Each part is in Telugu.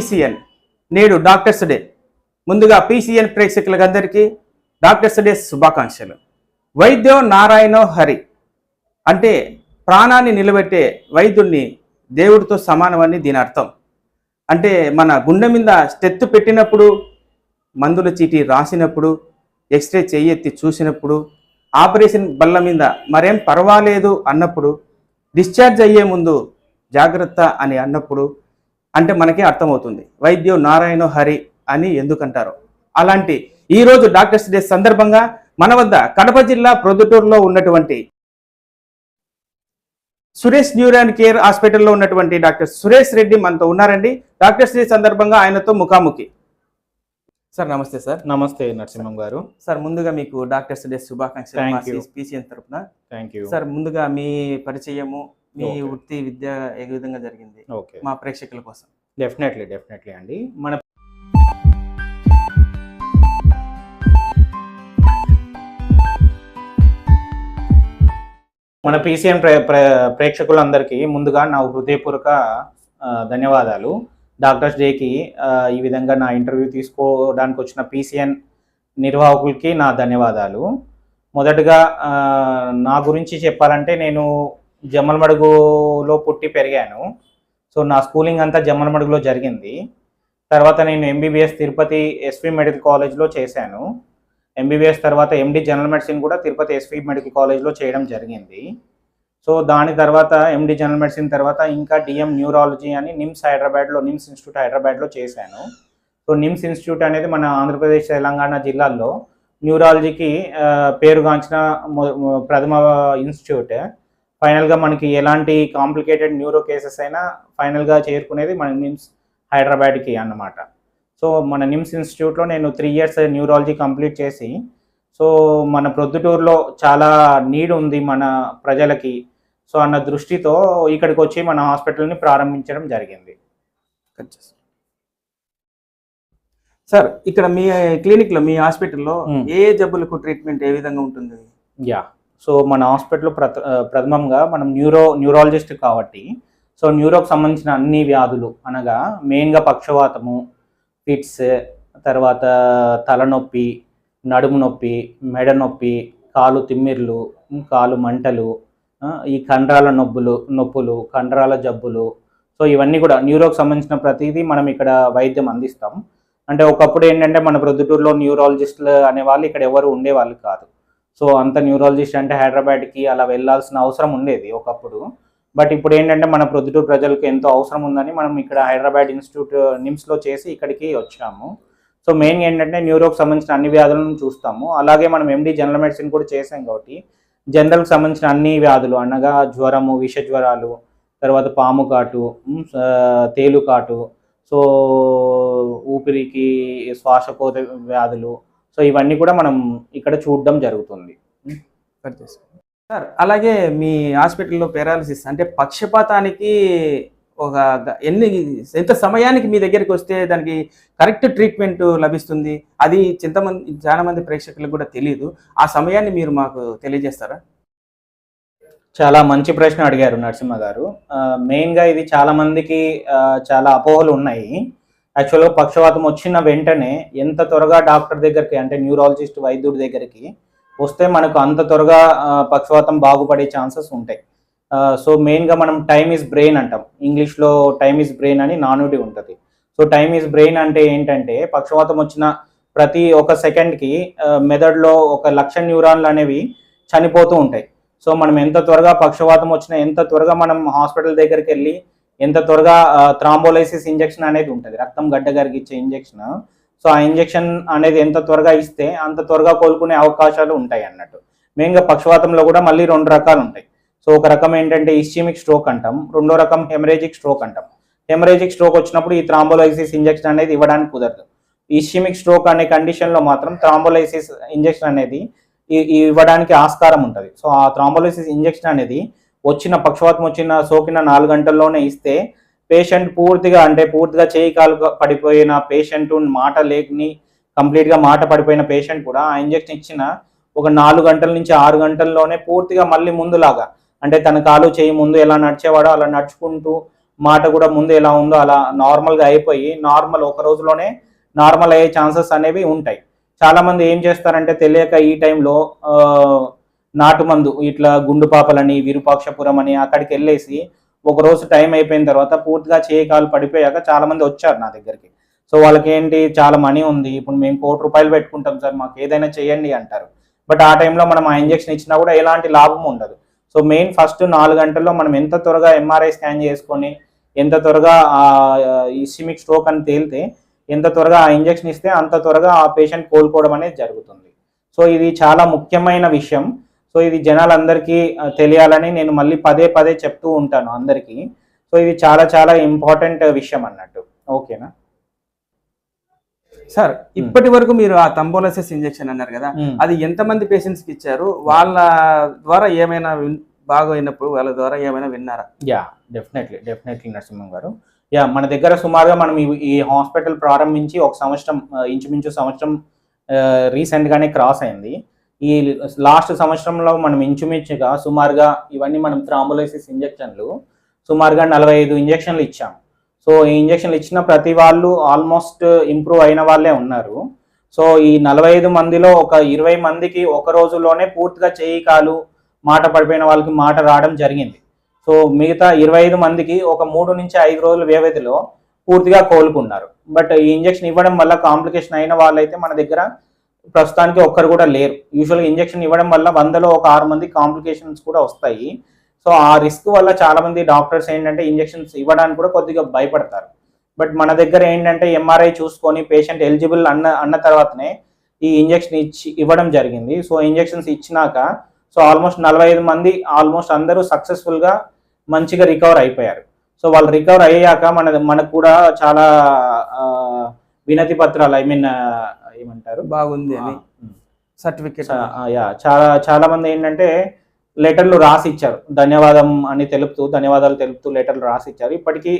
పీసీఎన్ నేడు డాక్టర్స్ డే. ముందుగా పీసీఎన్ ప్రేక్షకులందరికీ డాక్టర్స్ డే శుభాకాంక్షలు. వైద్యం నారాయణో హరి అంటే ప్రాణాన్ని నిలబెట్టే వైద్యుణ్ణి దేవుడితో సమానమని దీని అర్థం అంటే మన గుండె మీద స్టెత్తు పెట్టినప్పుడు మందుల చీటీ రాసినప్పుడు ఎక్స్రే చేయెత్తి చూసినప్పుడు ఆపరేషన్ బల్ల మీద మరేం పర్వాలేదు అన్నప్పుడు డిశ్చార్జ్ అయ్యే ముందు జాగ్రత్త అని అన్నప్పుడు అంటే మనకే అర్థమవుతుంది. వైద్యం నారాయణ హరి అని ఎందుకంటారు? అలాంటి ఈరోజు డాక్టర్స్ డే సందర్భంగా మన వద్ద కడప జిల్లా ప్రొద్దుటూరులో ఉన్నటువంటి సురేష్ న్యూరాన్ కేర్ హాస్పిటల్లో ఉన్నటువంటి డాక్టర్ సురేష్ రెడ్డి మనతో ఉన్నారండి. డాక్టర్స్ డే సందర్భంగా ఆయనతో ముఖాముఖి. సార్ నమస్తే సార్. నమస్తే నరసింహం గారు. సార్ ముందుగా మీకు డాక్టర్స్ డే శుభాకాంక్షలు. పీసీఎన్ థ్యాంక్ యూ సార్ ముందుగా మీ పరిచయము మీ. వృత్తి విద్య ఏ విధంగా జరిగింది? మా ప్రేక్షకుల కోసం. డెఫినెట్లీ డెఫినెట్లీ అండి. మన మన పీసీఎన్ ప్రే ప్రే- ప్రేక్షకులందరికీ ముందుగా నా హృదయపూర్వక ధన్యవాదాలు. డాక్టర్స్ డేకి ఈ విధంగా నా ఇంటర్వ్యూ తీసుకోవడానికి వచ్చిన పీసీఎన్ నిర్వాహకులకి నా ధన్యవాదాలు. మొదటగా నా గురించి చెప్పాలంటే నేను జమ్మలమడుగులో పుట్టి పెరిగాను. సో నా స్కూలింగ్ అంతా జమ్మలమడుగులో జరిగింది. తర్వాత నేను ఎంబీబీఎస్ తిరుపతి ఎస్వి మెడికల్ కాలేజ్లో చేశాను. ఎంబీబీఎస్ తర్వాత ఎండి జనరల్ మెడిసిన్ కూడా తిరుపతి ఎస్వి మెడికల్ కాలేజ్లో చేయడం జరిగింది. సో దాని తర్వాత ఎండి జనరల్ మెడిసిన్ తర్వాత ఇంకా డిఎం న్యూరాలజీ అని నిమ్స్ హైదరాబాద్లో నిమ్స్ ఇన్స్టిట్యూట్ హైదరాబాద్లో చేశాను. సో నిమ్స్ ఇన్స్టిట్యూట్ అనేది మన ఆంధ్రప్రదేశ్ తెలంగాణ జిల్లాల్లో న్యూరాలజీకి పేరుగాంచిన ప్రథమ ఇన్స్టిట్యూట్. ఫైనల్గా మనకి ఎలాంటి కాంప్లికేటెడ్ న్యూరో కేసెస్ అయినా ఫైనల్గా చేరుకునేది మన నిమ్స్ హైదరాబాద్కి అన్నమాట సో మన నిమ్స్ ఇన్స్టిట్యూట్లో నేను త్రీ ఇయర్స్ న్యూరాలజీ కంప్లీట్ చేసి సో మన ప్రొద్దుటూరులో చాలా నీడ్ ఉంది మన ప్రజలకి సో అన్న దృష్టితో ఇక్కడికి వచ్చి మన హాస్పిటల్ని ప్రారంభించడం జరిగింది. సార్ ఇక్కడ మీ క్లినిక్లో మీ హాస్పిటల్లో మ్మ్. ఏ జబ్బులకు ట్రీట్మెంట్ ఏ విధంగా ఉంటుంది యా సో మన హాస్పిటల్ ప్రథ ప్రథమంగా మనం న్యూరో న్యూరాలజిస్ట్ కాబట్టి సో న్యూరోకి సంబంధించిన అన్ని వ్యాధులు అనగా మెయిన్గా పక్షవాతము ఫిట్స్ తర్వాత తలనొప్పి నడుము నొప్పి మెడ నొప్పి కాలు తిమ్మిర్లు కాలు మంటలు ఈ కండరాల నొప్పులు నొప్పులు కండరాల జబ్బులు సో ఇవన్నీ కూడా న్యూరోకి సంబంధించిన ప్రతిదీ మనం ఇక్కడ వైద్యం అందిస్తాం. అంటే ఒకప్పుడు ఏంటంటే మన ప్రొద్దుటూరులో న్యూరాలజిస్టులు అనేవాళ్ళు ఇక్కడ ఎవరు ఉండేవాళ్ళు కాదు. సో అంత న్యూరాలజిస్ట్ అంటే హైదరాబాద్కి అలా వెళ్ళాల్సిన అవసరం ఉండేది ఒకప్పుడు. బట్ ఇప్పుడు ఏంటంటే మన ప్రొద్దుటూరు ప్రజలకు ఎంతో అవసరం ఉందని మనం ఇక్కడ హైదరాబాద్ ఇన్స్టిట్యూట్ నిమ్స్లో చేసి ఇక్కడికి వచ్చాము. సో మెయిన్ ఏంటంటే న్యూరోకి సంబంధించిన అన్ని వ్యాధులను చూస్తాము. అలాగే మనం ఎండి జనరల్ మెడిసిన్ కూడా చేసాం కాబట్టి జనరల్కి సంబంధించిన అన్ని వ్యాధులు అనగా జ్వరము విష జ్వరాలు తర్వాత పాము కాటు తేలు కాటు సో ఊపిరికి శ్వాసకోత వ్యాధులు సో ఇవన్నీ కూడా మనం ఇక్కడ చూడడం జరుగుతుంది. సార్ అలాగే మీ హాస్పిటల్లో పెరాలసిస్ అంటే పక్షపాతానికి ఒక ఎన్ని ఎంత సమయానికి మీ దగ్గరికి వస్తే దానికి కరెక్ట్ ట్రీట్మెంట్ లభిస్తుంది? అది చింతమంది చాలా మంది ప్రేక్షకులకు కూడా తెలియదు ఆ సమయాన్ని మీరు మాకు తెలియజేస్తారా? చాలా మంచి ప్రశ్న అడిగారు నరసింహ గారు మెయిన్గా ఇది చాలా మందికి ఆ, చాలా అపోహలు ఉన్నాయి. యాక్చువల్గా పక్షవాతం వచ్చిన వెంటనే ఎంత త్వరగా డాక్టర్ దగ్గరికి అంటే న్యూరాలజిస్ట్ వైద్యుడి దగ్గరికి వస్తే మనకు అంత త్వరగా పక్షవాతం బాగుపడే ఛాన్సెస్ ఉంటాయి. సో మెయిన్గా మనం టైమ్ ఈజ్ బ్రెయిన్ అంటాం. ఇంగ్లీష్లో టైమ్ ఈజ్ బ్రెయిన్ అని నానుడి ఉంటుంది. సో టైమ్ ఈజ్ బ్రెయిన్ అంటే ఏంటంటే పక్షవాతం వచ్చిన ప్రతి ఒక సెకండ్కి మెదడులో ఒక లక్ష న్యూరాన్లు అనేవి చనిపోతూ ఉంటాయి. సో మనం ఎంత త్వరగా పక్షవాతం వచ్చినా ఎంత త్వరగా మనం హాస్పిటల్ దగ్గరికి వెళ్ళి ఎంత త్వరగా థ్రాంబోలైసిస్ ఇంజెక్షన్ అనేది ఉంటుంది. రక్తం గడ్డ ఇచ్చే ఇంజెక్షన్. సో ఆ ఇంజెక్షన్ అనేది ఎంత త్వరగా ఇస్తే అంత త్వరగా కోలుకునే అవకాశాలు ఉంటాయి అన్నట్టు. మెయిన్గా పక్షవాతంలో కూడా మళ్ళీ రెండు రకాలు ఉంటాయి. సో ఒక రకం ఏంటంటే ఇస్చిమిక్ స్ట్రోక్ అంటాం. రెండో రకం హెమరేజిక్ స్ట్రోక్ అంటాం. హెమరేజిక్ స్ట్రోక్ వచ్చినప్పుడు ఈ థ్రాంబోలైసిస్ ఇంజెక్షన్ అనేది ఇవ్వడానికి కుదరదు. ఇస్చిమిక్ స్ట్రోక్ అనే కండిషన్లో మాత్రం థ్రాంబోలైసిస్ ఇంజెక్షన్ అనేది ఇవ్వడానికి ఆస్కారం ఉంటుంది. సో ఆ థ్రాంబోలైసిస్ ఇంజెక్షన్ అనేది వచ్చిన పక్షవాతం వచ్చిన సోకిన నాలుగు గంటల్లోనే ఇస్తే పేషెంట్ పూర్తిగా అంటే పూర్తిగా చేయి కాలు పడిపోయిన పేషెంట్ మాట లేని కంప్లీట్గా మాట పడిపోయిన పేషెంట్ కూడా ఆ ఇంజెక్షన్ ఇచ్చిన ఒక నాలుగు గంటల నుంచి ఆరు గంటల్లోనే పూర్తిగా మళ్ళీ ముందులాగా అంటే తన కాలు చేయి ముందు ఎలా నడిచేవాడో అలా నడుచుకుంటూ మాట కూడా ముందు ఎలా ఉందో అలా నార్మల్గా అయిపోయి నార్మల్ ఒక రోజులోనే నార్మల్ అయ్యే ఛాన్సెస్ అనేవి ఉంటాయి. చాలామంది ఏం చేస్తారంటే తెలియక ఈ టైంలో నాటుమందు ఇట్లా గుండుపాపలని విరూపాక్షపురం అని అక్కడికి వెళ్ళేసి ఒక రోజు టైం అయిపోయిన తర్వాత పూర్తిగా చేయి కాలు పడిపోయాక చాలా మంది వచ్చారు నా దగ్గరికి. సో వాళ్ళకి ఏంటి చాలా మనీ ఉంది. ఇప్పుడు మేము కోటి రూపాయలు పెట్టుకుంటాం సార్ మాకు ఏదైనా చేయండి అంటారు. బట్ ఆ టైంలో మనం ఆ ఇంజెక్షన్ ఇచ్చినా కూడా ఎలాంటి లాభం ఉండదు. సో మెయిన్ ఫస్ట్ నాలుగు గంటల్లో మనం ఎంత త్వరగా ఎంఆర్ఐ స్కాన్ చేసుకొని ఎంత త్వరగా ఆ ఇసిమిక్ స్ట్రోక్ అని తేలితే ఎంత త్వరగా ఆ ఇంజెక్షన్ ఇస్తే అంత త్వరగా ఆ పేషెంట్ కోలుకోవడం అనేది జరుగుతుంది. సో ఇది చాలా ముఖ్యమైన విషయం. సో ఇది జనాలందరికీ తెలియాలని నేను మళ్ళీ పదే పదే చెప్తూ ఉంటాను అందరికీ. సో ఇది చాలా చాలా ఇంపార్టెంట్ విషయం అన్నట్టు. ఓకేనా? సార్ ఇప్పటి వరకు మీరు ఆ తంబోలసిస్ ఇంజెక్షన్ అన్నారు కదా అది ఎంతమంది పేషెంట్స్కి ఇచ్చారు? వాళ్ళ ద్వారా ఏమైనా బాగోయినప్పుడు వాళ్ళ ద్వారా ఏమైనా విన్నారా? యా డెఫినెట్లీ డెఫినెట్లీ నరసింహం గారు. యా మన దగ్గర సుమారుగా మనం ఈ- హాస్పిటల్ ప్రారంభించి ఒక సంవత్సరం ఇంచుమించు సంవత్సరం రీసెంట్ గానే క్రాస్ అయింది. ఈ లాస్ట్ సంవత్సరంలో మనం ఇంచుమించుగా సుమారుగా ఇవన్నీ మనం థ్రాంబులైసిస్ ఇంజెక్షన్లు సుమారుగా నలభై ఐదు ఇంజెక్షన్లు ఇచ్చాం. సో ఈ ఇంజెక్షన్లు ఇచ్చిన ప్రతి వాళ్ళు ఆల్మోస్ట్ ఇంప్రూవ్ అయిన వాళ్ళే ఉన్నారు. సో ఈ నలభై ఐదు మందిలో ఒక ఇరవై మందికి ఒక రోజులోనే పూర్తిగా చేయి కాలు మాట పడిపోయిన వాళ్ళకి మాట రావడం జరిగింది. సో మిగతా ఇరవై ఐదు మందికి ఒక మూడు నుంచి ఐదు రోజుల వ్యవధిలో పూర్తిగా కోలుకున్నారు. బట్ ఈ ఇంజెక్షన్ ఇవ్వడం వల్ల కాంప్లికేషన్ అయిన వాళ్ళైతే మన దగ్గర ప్రస్తుతానికి ఒక్కరు కూడా లేరు. యూజువల్గా ఇంజెక్షన్ ఇవ్వడం వల్ల వందలో ఒక ఆరు మంది కాంప్లికేషన్స్ కూడా వస్తాయి. సో ఆ రిస్క్ వల్ల చాలామంది డాక్టర్స్ ఏంటంటే ఇంజెక్షన్స్ ఇవ్వడానికి కూడా కొద్దిగా భయపడతారు. బట్ మన దగ్గర ఏంటంటే ఎంఆర్ఐ చూసుకొని పేషెంట్ ఎలిజిబుల్ అన్న అన్న తర్వాతనే ఈ ఇంజెక్షన్ ఇచ్చి ఇవ్వడం జరిగింది. సో ఇంజెక్షన్స్ ఇచ్చినాక సో ఆల్మోస్ట్ నలభై ఐదు మంది ఆల్మోస్ట్ అందరూ సక్సెస్ఫుల్గా మంచిగా రికవర్ అయిపోయారు. సో వాళ్ళు రికవర్ అయ్యాక మన మనకు కూడా చాలా వినతి పత్రాలు ఐ మీన్ ఏమంటారు? బాగుంది అని. సర్టిఫికేట్ యా చాలా చాలా మంది ఏంటంటే లెటర్లు రాసి ఇచ్చారు ధన్యవాదం అని తెలుపుతూ ధన్యవాదాలు తెలుపుతూ లెటర్లు రాసి ఇచ్చారు ఇప్పటికీ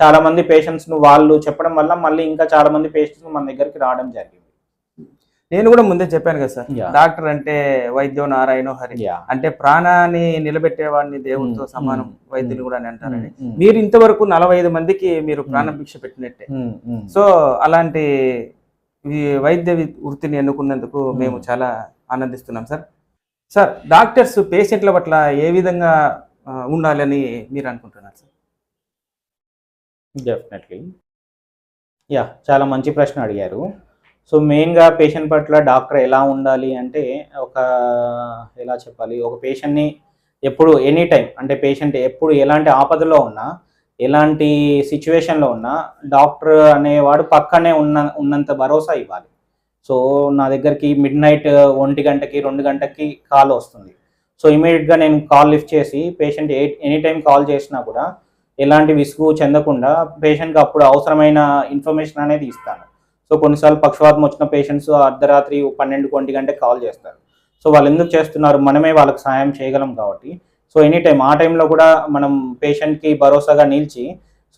చాలా మంది పేషెంట్స్ను వాళ్ళు చెప్పడం వల్ల మళ్ళీ ఇంకా చాలా మంది పేషెంట్స్ మన దగ్గరికి రావడం జరిగింది. నేను కూడా ముందే చెప్పాను కదా సార్. డాక్టర్ అంటే వైద్యం నారాయణ హరి. అంటే ప్రాణాన్ని నిలబెట్టేవాడిని దేవుడితో సమానం వైద్యులు కూడా అని అంటారని. మీరు ఇంతవరకు నలభై ఐదు మందికి మీరు ప్రాణ భిక్ష పెట్టినట్టే. సో అలాంటి ఈ వైద్య వృత్తిని ఎన్నుకున్నందుకు మేము చాలా ఆనందిస్తున్నాం సార్. సార్ డాక్టర్స్ పేషెంట్ల పట్ల ఏ విధంగా ఉండాలని మీరు అనుకుంటున్నారు సార్? డెఫినెట్లీ యా చాలా మంచి ప్రశ్న అడిగారు. సో మెయిన్గా పేషెంట్ పట్ల డాక్టర్ ఎలా ఉండాలి అంటే ఒక ఎలా చెప్పాలి? ఒక పేషెంట్ని ఎప్పుడు ఎనీ టైం అంటే పేషెంట్ ఎప్పుడు ఎలాంటి ఆపదలో ఉన్నా ఎలాంటి సిచ్యువేషన్లో ఉన్నా డాక్టర్ అనేవాడు పక్కనే ఉన్న ఉన్నంత భరోసా ఇవ్వాలి. సో నా దగ్గరికి మిడ్ నైట్ ఒంటి గంటకి రెండు గంటకి కాల్ వస్తుంది. సో ఇమీడియట్గా నేను కాల్ లిఫ్ట్ చేసి పేషెంట్ ఏ ఎనీ టైం కాల్ చేసినా కూడా ఎలాంటి విసుగు చెందకుండా పేషెంట్కి అప్పుడు అవసరమైన ఇన్ఫర్మేషన్ అనేది ఇస్తాను. సో కొన్నిసార్లు పక్షవాతం వచ్చిన పేషెంట్స్ అర్ధరాత్రి పన్నెండు ఒంటి గంటకి కాల్ చేస్తారు. సో వాళ్ళు ఎందుకు చేస్తున్నారు? మనమే వాళ్ళకి సాయం చేయగలం కాబట్టి సో ఎనీ టైం ఆ టైంలో కూడా మనం పేషెంట్కి భరోసాగా నిలిచి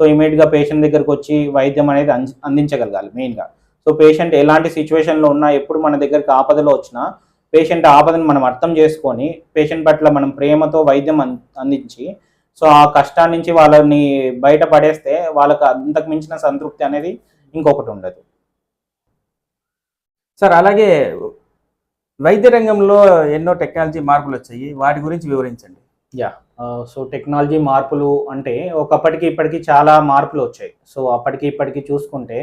సో ఇమీడియట్గా పేషెంట్ దగ్గరకు వచ్చి వైద్యం అనేది అంది- అందించగలగాలి మెయిన్గా సో పేషెంట్ ఎలాంటి సిచ్యువేషన్లో ఉన్నా ఎప్పుడు మన దగ్గరికి ఆపదలో వచ్చినా పేషెంట్ ఆపదను మనం అర్థం చేసుకొని పేషెంట్ పట్ల మనం ప్రేమతో వైద్యం అం- అందించి సో ఆ కష్టాన్ని నుంచి వాళ్ళని బయట పడేస్తే వాళ్ళకి అంతకు మించిన సంతృప్తి అనేది ఇంకొకటి ఉండదు. సార్ అలాగే వైద్య రంగంలో ఎన్నో టెక్నాలజీ మార్పులు వచ్చాయి. వాటి గురించి వివరించండి. యా సో టెక్నాలజీ మార్పులు అంటే ఒకప్పటికి ఇప్పటికి చాలా మార్పులు వచ్చాయి. సో అప్పటికి ఇప్పటికి చూసుకుంటే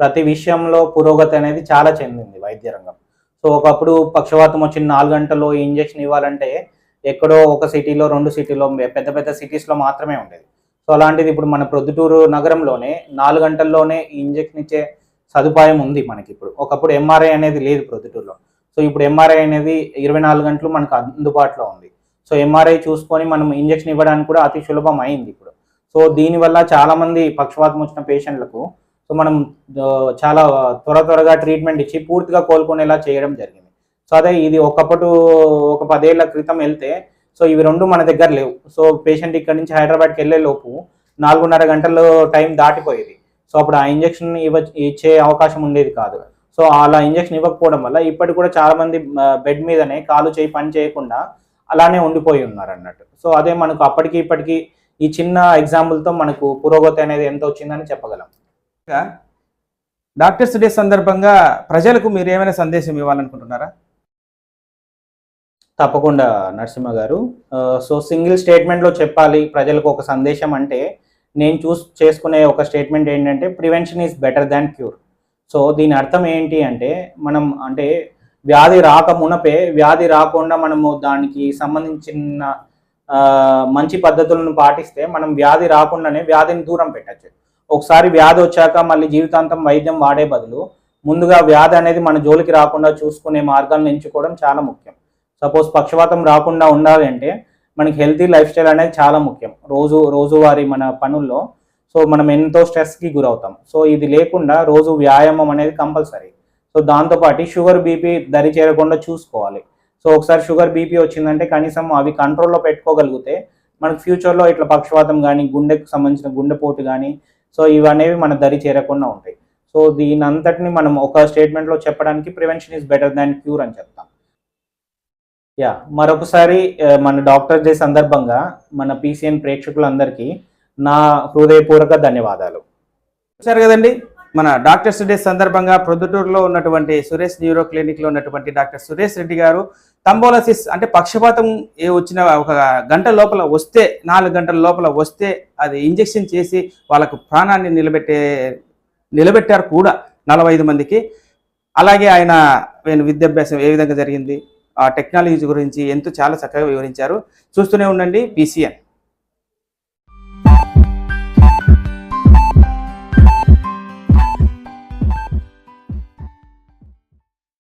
ప్రతి విషయంలో పురోగతి అనేది చాలా చెందింది వైద్య రంగం. సో ఒకప్పుడు పక్షవాతం వచ్చిన నాలుగు గంటల్లో ఇంజెక్షన్ ఇవ్వాలంటే ఎక్కడో ఒక సిటీలో రెండు సిటీలో పెద్ద పెద్ద సిటీస్లో మాత్రమే ఉండేది. సో అలాంటిది ఇప్పుడు మన ప్రొద్దుటూరు నగరంలోనే నాలుగు గంటల్లోనే ఇంజెక్షన్ ఇచ్చే సదుపాయం ఉంది మనకి ఇప్పుడు. ఒకప్పుడు ఎంఆర్ఐ అనేది లేదు ప్రొద్దుటూరులో. సో ఇప్పుడు ఎంఆర్ఐ అనేది ఇరవై నాలుగు గంటలు మనకు అందుబాటులో ఉంది. సో ఎంఆర్ఐ చూసుకొని మనం ఇంజెక్షన్ ఇవ్వడానికి కూడా అతి సులభం అయింది ఇప్పుడు. సో దీనివల్ల చాలామంది పక్షవాతం వచ్చిన పేషెంట్లకు సో మనం చాలా త్వర త్వరగా ట్రీట్మెంట్ ఇచ్చి పూర్తిగా కోలుకునేలా చేయడం జరిగింది. సో అదే ఇది ఒకప్పుడు ఒక పదేళ్ళ క్రితం వెళ్తే సో ఇవి రెండు మన దగ్గర లేవు. సో పేషెంట్ ఇక్కడ నుంచి హైదరాబాద్కి వెళ్ళే లోపు నాలుగున్నర గంటలు టైం దాటిపోయేది. సో అప్పుడు ఆ ఇంజెక్షన్ ఇవ్వ ఇచ్చే అవకాశం ఉండేది కాదు. సో అలా ఇంజెక్షన్ ఇవ్వకపోవడం వల్ల ఇప్పటికి కూడా చాలామంది బెడ్ మీదనే కాలు చేయి పని చేయకుండా అలానే ఉండిపోయి ఉన్నారు అన్నట్టు. సో అదే మనకు అప్పటికి ఇప్పటికి ఈ చిన్న ఎగ్జాంపుల్తో మనకు పురోగతి అనేది ఎంత వచ్చిందని చెప్పగలం. డాక్టర్స్ డే సందర్భంగా ప్రజలకు మీరు ఏమైనా సందేశం ఇవ్వాలనుకుంటున్నారా? తప్పకుండా నరసింహ గారు. సో సింగిల్ స్టేట్మెంట్లో చెప్పాలి ప్రజలకు ఒక సందేశం అంటే నేను చూస్ చేసుకునే ఒక స్టేట్మెంట్ ఏంటంటే prevention is better than cure. So దీని అర్థం ఏంటి అంటే మనం అంటే వ్యాధి రాక మునపే వ్యాధి రాకుండా మనము దానికి సంబంధించిన మంచి పద్ధతులను పాటిస్తే మనం వ్యాధి రాకుండానే వ్యాధిని దూరం పెట్టచ్చు. ఒకసారి వ్యాధి వచ్చాక మళ్ళీ జీవితాంతం వైద్యం వాడే బదులు ముందుగా వ్యాధి అనేది మన జోలికి రాకుండా చూసుకునే మార్గాలను ఎంచుకోవడం చాలా ముఖ్యం. సపోజ్ పక్షవాతం రాకుండా ఉండాలి అంటే మనకి హెల్తీ లైఫ్ స్టైల్ అనేది చాలా ముఖ్యం. రోజు రోజువారీ మన పనుల్లో సో మనం ఎంతో స్ట్రెస్కి గురవుతాం. సో ఇది లేకుండా రోజు వ్యాయామం అనేది కంపల్సరీ. సో దాంతోపాటు షుగర్ బీపీ దరి చేరకుండా చూసుకోవాలి. సో ఒకసారి షుగర్ బీపీ వచ్చిందంటే కనీసం అవి కంట్రోల్లో పెట్టుకోగలిగితే మనకు ఫ్యూచర్లో ఇట్లా పక్షవాతం కానీ గుండెకు సంబంధించిన గుండెపోటు కానీ సో ఇవనేవి మన దరి చేరకుండా ఉంటాయి. సో దీని అంతటిని మనం ఒక స్టేట్మెంట్లో చెప్పడానికి prevention is better than cure అని చెప్తాం. యా మరొకసారి మన డాక్టర్ డే సందర్భంగా మన పీసీఎన్ ప్రేక్షకులందరికీ నా హృదయపూర్వక ధన్యవాదాలు. చూశారు కదండి? మన డాక్టర్స్ డే సందర్భంగా ప్రొద్దుటూరులో ఉన్నటువంటి సురేష్ న్యూరో క్లినిక్లో ఉన్నటువంటి డాక్టర్ సురేష్ రెడ్డి గారు తంబోలసిస్ అంటే పక్షపాతం ఏ వచ్చిన ఒక గంట లోపల వస్తే నాలుగు గంటల లోపల వస్తే అది ఇంజెక్షన్ చేసి వాళ్ళకు ప్రాణాన్ని నిలబెట్టే నిలబెట్టారు కూడా నలభై ఐదు మందికి. అలాగే ఆయన ఆయన విద్యాభ్యాసం ఏ విధంగా జరిగింది ఆ టెక్నాలజీ గురించి ఎంతో చాలా చక్కగా వివరించారు. చూస్తూనే ఉండండి పీసీఎన్.